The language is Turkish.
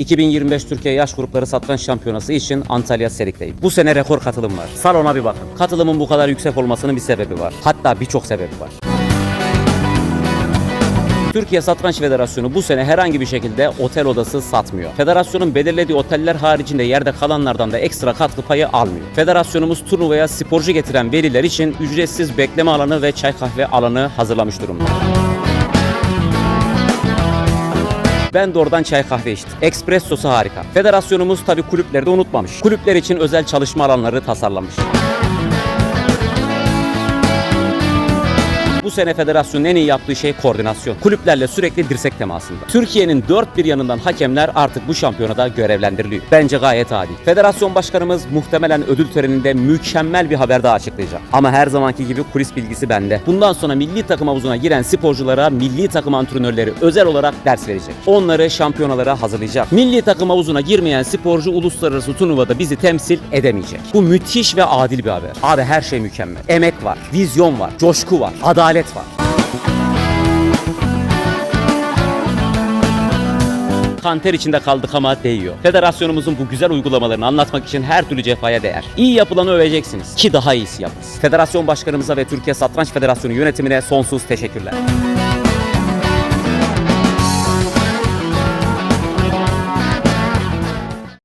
2025 Türkiye Yaş Grupları Satranç Şampiyonası için Antalya Serik'teyim. Bu sene rekor katılım var. Salona bir bakın. Katılımın bu kadar yüksek olmasının bir sebebi var. Hatta birçok sebebi var. Türkiye Satranç Federasyonu bu sene herhangi bir şekilde otel odası satmıyor. Federasyonun belirlediği oteller haricinde yerde kalanlardan da ekstra katkı payı almıyor. Federasyonumuz turnuvaya sporcu getiren veliler için ücretsiz bekleme alanı ve çay kahve alanı hazırlamış durumda. Ben de oradan çay kahve içtim. Espressosu harika. Federasyonumuz tabi kulüpleri de unutmamış. Kulüpler için özel çalışma alanları tasarlamış. Bu sene federasyonun en iyi yaptığı şey koordinasyon. Kulüplerle sürekli dirsek temasında. Türkiye'nin dört bir yanından hakemler artık bu şampiyonada görevlendiriliyor. Bence gayet adil. Federasyon başkanımız muhtemelen ödül töreninde mükemmel bir haber daha açıklayacak. Ama her zamanki gibi kulis bilgisi bende. Bundan sonra milli takım havuzuna giren sporculara milli takım antrenörleri özel olarak ders verecek. Onları şampiyonalara hazırlayacak. Milli takım havuzuna girmeyen sporcu uluslararası turnuvada bizi temsil edemeyecek. Bu müthiş ve adil bir haber. Abi her şey mükemmel. Emek var, vizyon var, coşku var, adalet var. kanter içinde kaldık ama değiyor. Federasyonumuzun bu güzel uygulamalarını anlatmak için her türlü cefaya değer. İyi yapılanı öveceksiniz ki daha iyisi yapılsın. Federasyon başkanımıza ve Türkiye Satranç Federasyonu yönetimine sonsuz teşekkürler.